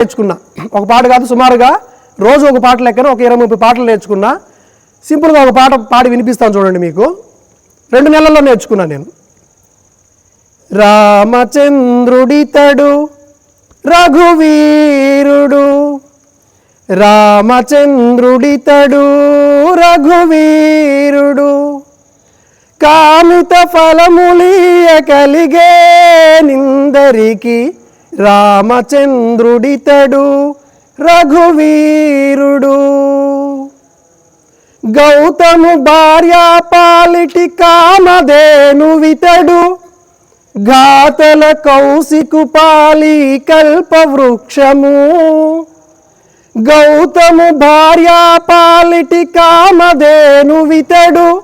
నేర్చుకున్నా. ఒక పాట కాదు సుమారుగా రోజు ఒక పాట లెక్కన ఒక ఇరవై ముప్పై పాటలు నేర్చుకున్నా. సింపుల్గా ఒక పాట పాడి వినిపిస్తాను చూడండి మీకు. రెండు నెలల్లో నేర్చుకున్నా నేను. రామచంద్రుడితడు రఘువీరుడు రామచంద్రుడితడు రఘువీరుడు కామిత ఫలములియ కలిగే నిందరికి రామచంద్రుడితడు రఘువీరుడు. గౌతము భార్యా పాలిటి కామధేను వితడు ఘాతల కౌశికు పాలి కల్పవృక్షము గౌతము భార్యా పాలిటి కామధేను వితడు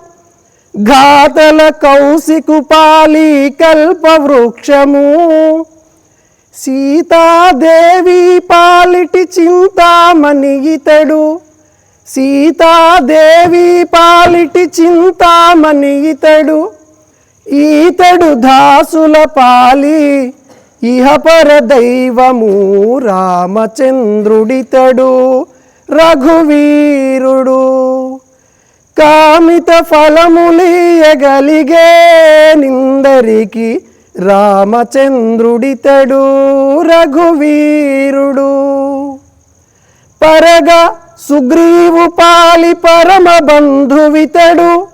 ఘాతల కౌశికు పాలి కల్పవృక్షము సీతాదేవి పాలిటి చింతామణి ఇతడు. సీతాదేవి పాలిటి చింతామణి ఇతడు. ఈతడు దాసుల పాలి ఇహపర దైవము రామచంద్రుడితడు రఘువీరుడు. కామిత ఫలములియగలిగే నిందరికి రామచంద్రుడితడు రఘువీరుడు. పరగా సుగ్రీవు పాలి పరమ బంధువితడు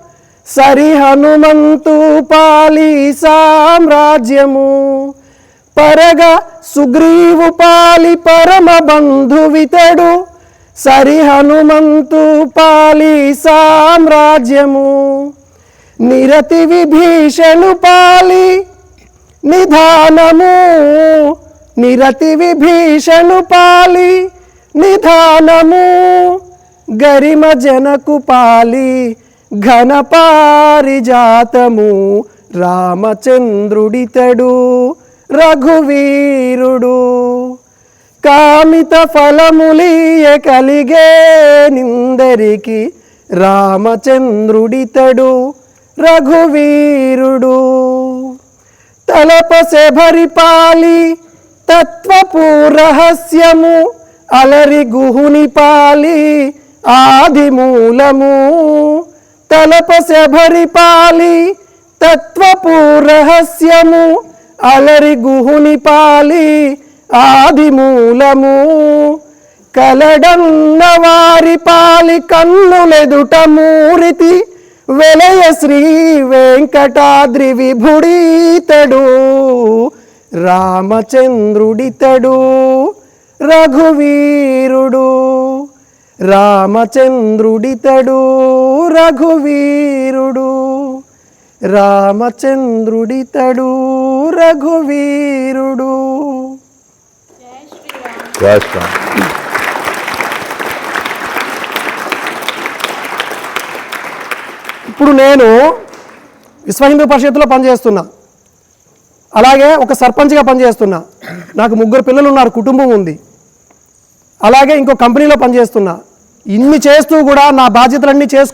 సరి హనుమంతు పాలి సామ్రాజ్యము. పరగా సుగ్రీవు పాలి పరమ బంధువితడు సరి హనుమంతు పాలి సామ్రాజ్యము. నిరతి విభీషణు పాలి నిధానము నిరతి విభీషణు పాలి నిధానము గరిమ జనకు పాలి ఘనపారిజాతము రామచంద్రుడితడు రఘువీరుడు. కామిత ఫలములియ కలిగే నిందరికి రామచంద్రుడితడు రఘువీరుడు. తలపసె భరిపాలి తత్వపు రహస్యము అలరి గుహుని పాలి ఆది మూలము. తలపసె భరిపాలి తత్వపు రహస్యము అలరి గుహుని పాలి ఆది మూలము. కలడన్న వారి పాలి కన్నులెదుట మూరితి వెలయ శ్రీ వెంకటాద్రి విభుడితడు రామచంద్రుడితడు రఘువీరుడు రామచంద్రుడితడు రఘువీరుడు రామచంద్రుడితడు రఘువీరుడు. జై శ్రీరామ్. ఇప్పుడు నేను విశ్వ హిందూ పరిషత్తులో పనిచేస్తున్నా. అలాగే ఒక సర్పంచ్గా పనిచేస్తున్నా. నాకు ముగ్గురు పిల్లలు ఉన్నారు కుటుంబం ఉంది. అలాగే ఇంకో కంపెనీలో పనిచేస్తున్నా. ఇన్ని చేస్తూ కూడా నా బాధ్యతలన్నీ చేసుకు